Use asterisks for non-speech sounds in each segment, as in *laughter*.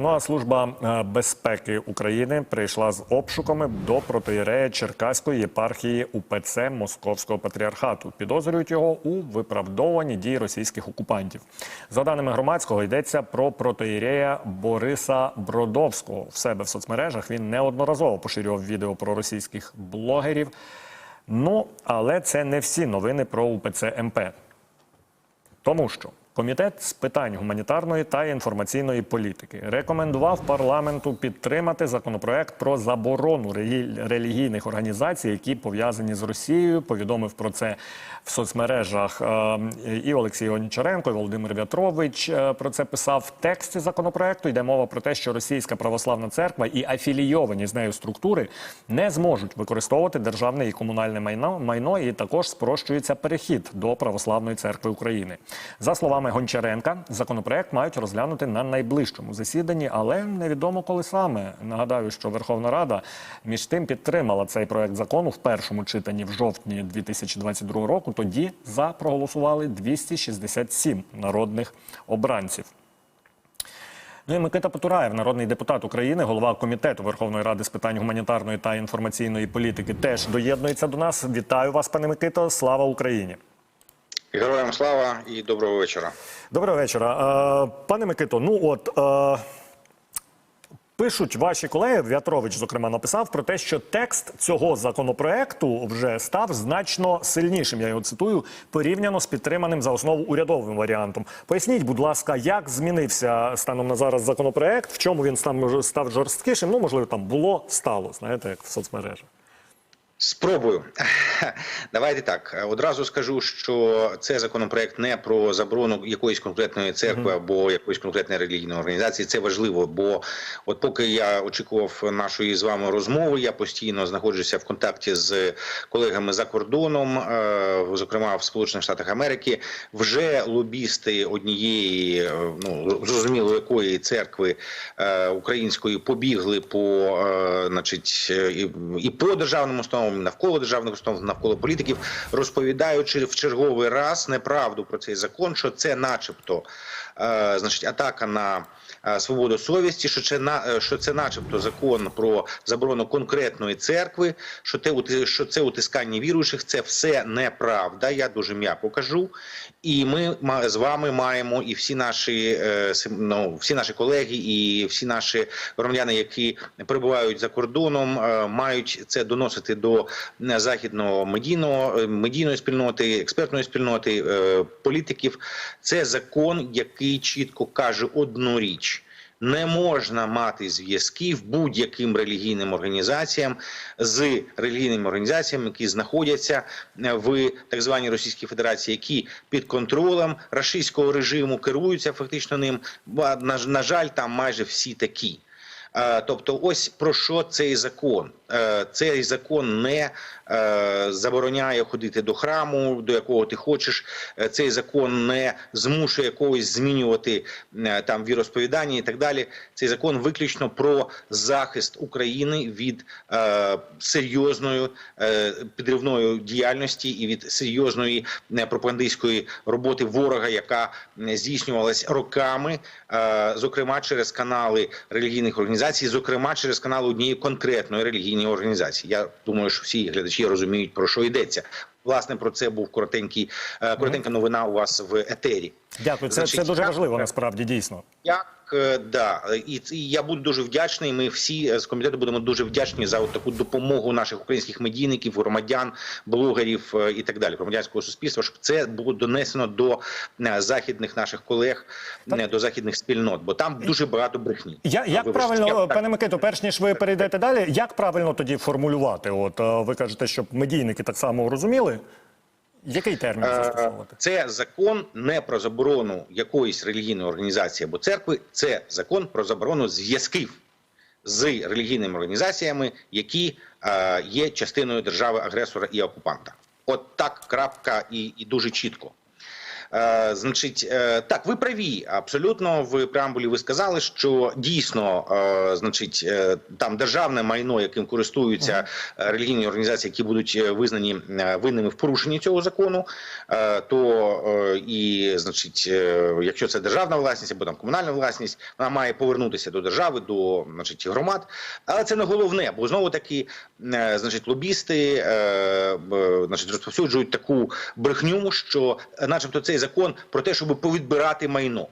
Ну а служба е, безпеки України прийшла з обшуками до протиєрея Черкаської єпархії УПЦ Московського патріархату. Підозрюють його у виправдовуванні дій російських окупантів. За даними громадського, йдеться про протиєрея Бориса Бродовського. В себе в соцмережах він неодноразово поширював відео про російських блогерів. Ну але це не всі новини про УПЦ МП. Тому що комітет з питань гуманітарної та інформаційної політики рекомендував парламенту підтримати законопроект про заборону релігійних організацій, які пов'язані з Росією. Повідомив про це в соцмережах е, і Олексій Гончаренко, і Володимир В'ятрович е, про це писав в тексті законопроекту. Йде мова про те, що Російська православна церква і афілійовані з нею структури не зможуть використовувати державне і комунальне майно, майно і також спрощується перехід до православної церкви України. За словами Гончаренка, законопроект мають розглянути на найближчому засіданні, але невідомо коли саме. Нагадаю, що Верховна Рада між тим підтримала цей проект закону в першому читанні в жовтні 2022 року. Тоді за проголосували 267 народних обранців. Ну і Микита Потураєв, народний депутат України, голова комітету Верховної Ради з питань гуманітарної та інформаційної політики, теж доєднується до нас. Вітаю вас, пане Микито. Слава Україні! Героям слава і доброго вечора. Доброго вечора. Е, Пане Микито, ну от. Е, Пишуть ваші колеги, В'ятрович, зокрема, написав про те, що текст цього законопроекту вже став значно сильнішим. Я його цитую порівняно з підтриманим за основу урядовим варіантом. Поясніть, будь ласка, як змінився станом на зараз законопроект, в чому він став, став жорсткішим? Ну, можливо, там було, стало, знаєте, як в соцмережах. Спробую. *laughs* Давайте так. Одразу скажу, що це законопроект не про заборону якоїсь конкретної церкви або якоїсь конкретної релігійної організації. Це важливо, бо от поки я очікував нашої з вами розмови, я постійно знаходжуся в контакті з колегами за кордоном, е, зокрема в Сполучених Штатах Америки. Вже лобісти однієї, е, ну зрозуміло, якої церкви е, української побігли по, значить, і, по державним установам, і навколо державних установ, навколо політиків, розповідаючи в черговий раз неправду про цей закон, що це, начебто, е, значить, атака на свободу совісті, що це на е, що це, начебто, закон про заборону конкретної церкви, що те що це утискання віруючих, це все неправда. Я дуже м'яко кажу. І ми з вами маємо і всі наші е, ну, всі наші колеги, і всі наші громадяни, які перебувають за кордоном, е, мають це доносити до е, західного медійного е, медійної спільноти, експертної спільноти, е, політиків. Це закон, який чітко каже одну річ. Не можна мати зв'язків будь-яким релігійним організаціям з релігійними організаціями, які знаходяться е, в так званій Російській Федерації, які під контролем рашистського режиму керуються фактично ним. На жаль, там майже всі такі. Е, Тобто, ось про що цей закон. Е, Цей закон не е, забороняє ходити до храму, до якого ти хочеш. Цей закон не змушує когось змінювати там віросповідання і так далі. Цей закон виключно про захист України від серйозної підривної діяльності і від серйозної пропагандистської роботи ворога, яка здійснювалась роками, зокрема через канали релігійних організацій, зокрема через канал однієї конкретної релігійної організації. Я думаю, що всі глядачі розуміють про що йдеться. Власне про це був коротенький е, коротенька новина у вас в етері. Дякую. Це, Значить, це дуже важливо насправді дійсно. Як е, да, і, я буду дуже вдячний. Ми всі е, з комітету будемо дуже вдячні за от таку допомогу наших українських медійників, громадян, блогерів е, і так далі, громадянського суспільства, щоб це було донесено до західних наших колег, е, до західних спільнот, бо там дуже багато брехні. Я, як Вибачте, правильно, я так- пане Микито, перш ніж ви перейдете далі, як правильно тоді формулювати? От ви кажете, щоб медійники так само розуміли. Який термін Е, застосовувати? Це закон не про заборону якоїсь релігійної організації або церкви, це закон про заборону зв'язків з релігійними організаціями, які е, є частиною держави агресора і окупанта. От так крапка і, і дуже чітко. Е, значить, е, так, ви праві. Абсолютно в преамбулі ви сказали, що дійсно, е, значить, е, там державне майно, яким користуються релігійні організації, які будуть визнані винними в порушенні цього закону, е, то е, і, значить, е, якщо це державна власність або там комунальна власність, вона має повернутися до держави, до значить, громад. Але це не головне, бо знову таки, е, значить, лобісти е, значить, розповсюджують таку брехню, що, начебто, цей закон про те, щоб повідбирати майно.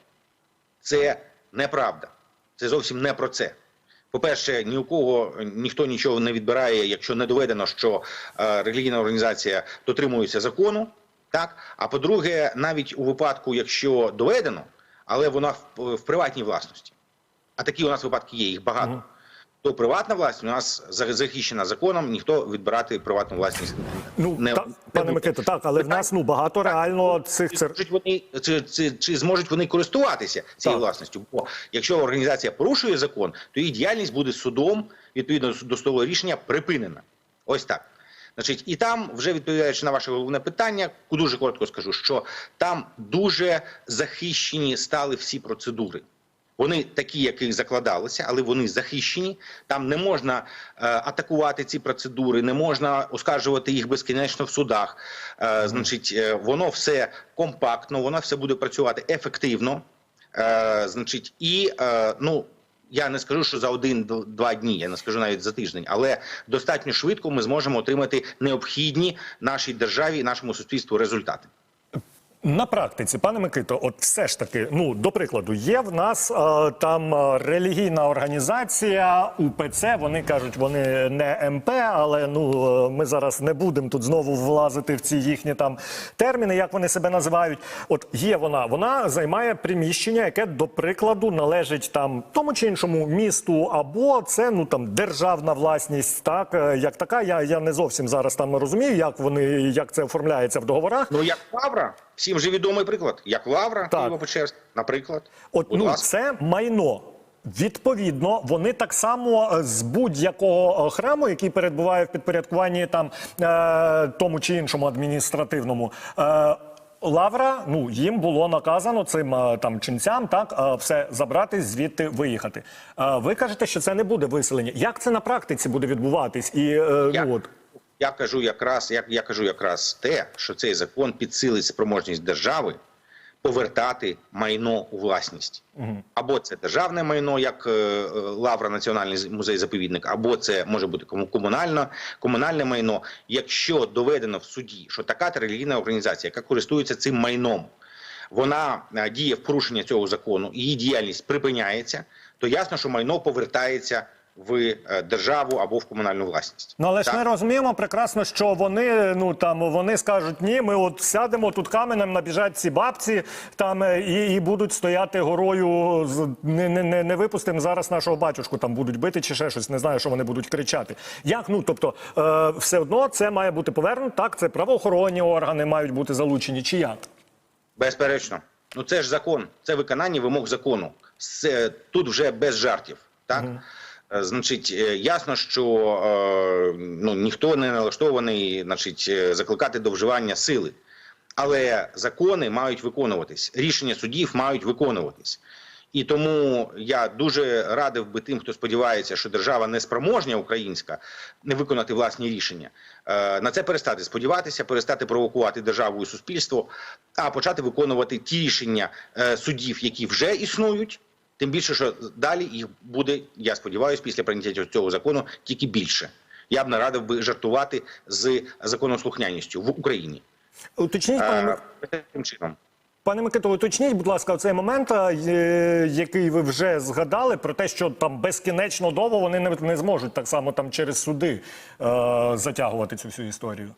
Це неправда. Це зовсім не про це. По-перше, ні у кого ніхто нічого не відбирає, якщо не доведено, що е, релігійна організація дотримується закону. Так, а по-друге, навіть у випадку, якщо доведено, але вона в, в приватній власності, а такі у нас випадки є, їх багато. То приватна власність у нас захищена законом, ніхто відбирати приватну власність Ну не та, не пане буде. Микито, так, але в нас ну багато реально цих Чи цер... зможуть вони чи, чи, чи зможуть вони користуватися цією Так. власністю? Бо якщо організація порушує закон, то її діяльність буде судом відповідно до судового рішення припинена. Ось так. Значить, і там, вже відповідаючи на ваше головне питання, дуже коротко скажу, що там дуже захищені стали всі процедури. Вони такі, які закладалися, але вони захищені. Там не можна е, атакувати ці процедури, не можна оскаржувати їх безкінечно в судах. Е, значить, е, воно все компактно, воно все буде працювати ефективно. Е, значить, і е, ну. Я не скажу, що за один-два дні, я не скажу навіть за тиждень, але достатньо швидко ми зможемо отримати необхідні нашій державі і нашому суспільству результати. На практиці, пане Микито, от все ж таки, ну до прикладу, є в нас е, там е, релігійна організація УПЦ. Вони кажуть, вони не МП, але ну е, ми зараз не будемо тут знову влазити в ці їхні там терміни, як вони себе називають. От є вона, вона займає приміщення, яке до прикладу належить там тому чи іншому місту, або це ну там державна власність, так е, як така. Я, я не зовсім зараз там розумію, як вони як це оформляється в договорах. Ну як Лавра, всім же відомий приклад. Як Лавра. Києво-Печерськ, наприклад. От ну ласка. це майно. Відповідно, вони так само е, з будь-якого е, храму, який перебуває в підпорядкуванні там е, тому чи іншому адміністративному. Е, Лавра, ну їм було наказано цим там ченцям так все забрати, звідти виїхати. Ви кажете, що це не буде виселення. Як це на практиці буде відбуватись? І е, ну от я кажу якраз, я, я кажу якраз те, що цей закон підсилить спроможність держави повертати майно у власність. Або це державне майно, як е, е, Лавра Національний музей заповідник, або це може бути кому- комунальне, комунальне майно. Якщо доведено в суді, що така релігійна організація, яка користується цим майном, вона е, діє в порушення цього закону, її діяльність припиняється, то ясно, що майно повертається в е, державу або в комунальну власність. Ну, але ж ми розуміємо прекрасно, що вони ну там вони скажуть, ні, ми от сядемо тут каменем, набіжать ці бабці там е, і, і будуть стояти горою. з- Не, не, не, не випустимо зараз нашого батюшку, там будуть бити чи ще щось. Не знаю, що вони будуть кричати. Як ну тобто, е, все одно це має бути повернуто. Так, це правоохоронні органи мають бути залучені. Чи як? Безперечно, ну це ж закон, це виконання вимог закону. Це, тут вже без жартів. Так Е, значить, е, ясно, що е, ну ніхто не налаштований, значить, е, закликати до вживання сили. Але закони мають виконуватись, рішення судів мають виконуватись. І тому я дуже радив би тим, хто сподівається, що держава неспроможня українська не виконати власні рішення, е, на це перестати сподіватися, перестати провокувати державу і суспільство, а почати виконувати ті рішення е, судів, які вже існують. Тим більше, що далі їх буде, я сподіваюся, після прийняття цього закону тільки більше. Я б не радив би жартувати з законослухняністю в Україні. Уточніть, пане Е, чином. Пане Микито, уточніть, будь ласка, цей момент, е, який ви вже згадали, про те, що там безкінечно довго вони не, не зможуть так само там через суди е, затягувати цю всю історію.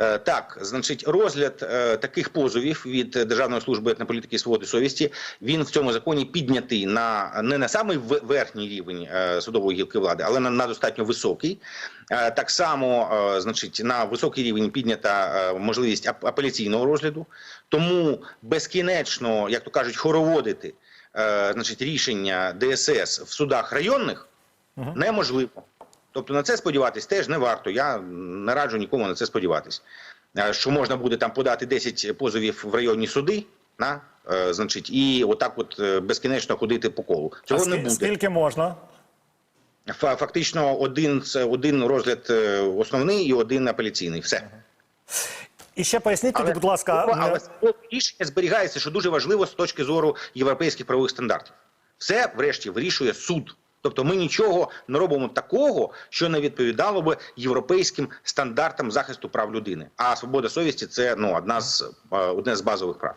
Е, Так, значить, розгляд е, таких позовів від Державної служби етнополітики свободи совісті він в цьому законі піднятий на не на самий верхній рівень е, судової гілки влади, але на, на достатньо високий. Так само, значить, на високий рівень піднята можливість ап- апеляційного розгляду. Тому безкінечно, як то кажуть, хороводити значить, рішення ДСС в судах районних неможливо. Тобто на це сподіватись теж не варто. Я не раджу нікому на це сподіватись. е, що можна буде там подати 10 позовів в районні суди. На, е, значить, і отак, от е, безкінечно ходити по колу. Цього а не буде. скільки можна? Фактично, один це один розгляд основний і один апеляційний. Все. І ще поясніть тоді, будь ласка, але, але рішення зберігається, що дуже важливо з точки зору європейських правових стандартів. Все, врешті, вирішує суд. Тобто ми нічого не робимо такого, що не відповідало би європейським стандартам захисту прав людини. А свобода совісті це ну одна з е, одне з базових прав.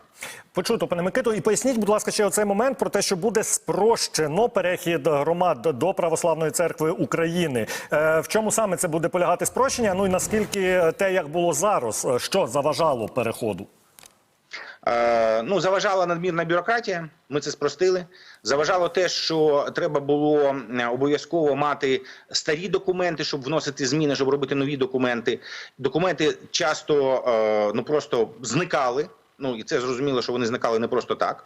Почуто, пане Микито, і поясніть, будь ласка, ще оцей момент про те, що буде спрощено перехід громад до православної церкви України. Е, в чому саме це буде полягати спрощення? Ну і наскільки те, як було зараз, е, що заважало переходу? Е, ну, заважала надмірна бюрократія. Ми це спростили. Заважало те, що треба було обов'язково мати старі документи, щоб вносити зміни, щоб робити нові документи. Документи часто е, ну просто зникали. Ну і це зрозуміло, що вони зникали не просто так.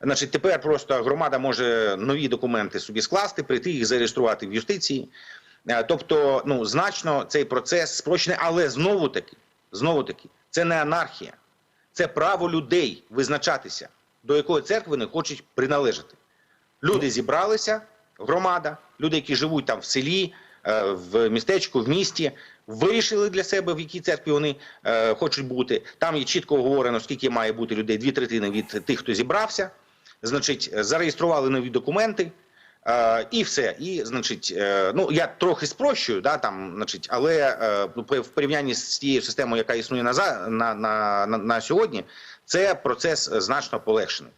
Значить, тепер просто громада може нові документи собі скласти, прийти їх зареєструвати в юстиції. Е, Тобто, ну значно цей процес спрощений, але знову таки, знову таки, це не анархія, це право людей визначатися, до якої церкви вони хочуть приналежати. Люди зібралися, громада, люди, які живуть там в селі, е, в містечку, в місті, вирішили для себе, в якій церкві вони е, хочуть бути. Там є чітко оговорено, скільки має бути людей, дві третини від тих, хто зібрався. Значить, зареєстрували нові документи. Е, і все. І, значить, е, ну я трохи спрощую, да, там, значить, але е, ну, в порівнянні з тією системою, яка існує на, на, на, на, сьогодні, це процес значно полегшений.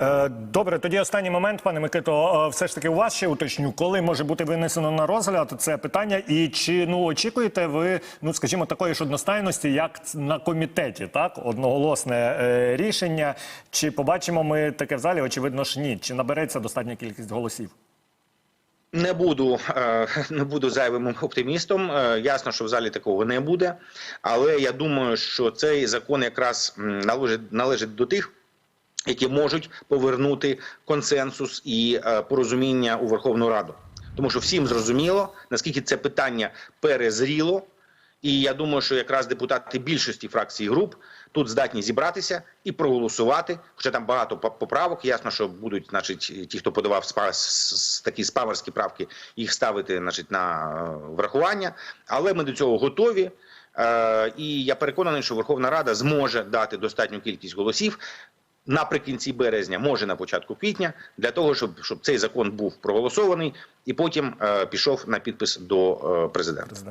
Е, Добре, тоді останній момент, пане Микито. Е, Все ж таки у вас ще уточню, коли може бути винесено на розгляд це питання, і чи ну очікуєте ви, ну скажімо, такої ж одностайності, як на комітеті, так одноголосне е, рішення? Чи побачимо ми таке в залі? Очевидно ж ні. Чи набереться достатня кількість голосів? Не буду, *laughs* не буду зайвим оптимістом. Ясно, що в залі такого не буде. Але я думаю, що цей закон якраз належить, належить до тих, які можуть повернути консенсус і е, порозуміння у Верховну Раду. Тому що всім зрозуміло, наскільки це питання перезріло. І я думаю, що якраз депутати більшості фракцій груп тут здатні зібратися і проголосувати. Хоча там багато поправок. Ясно, що будуть, значить, ті, хто подавав спа, такі спамерські правки, їх ставити, значить, на е, врахування. Але ми до цього готові. Е, і я переконаний, що Верховна Рада зможе дати достатню кількість голосів наприкінці березня, може на початку квітня, для того, щоб, щоб цей закон був проголосований і потім е, пішов на підпис до е, президента.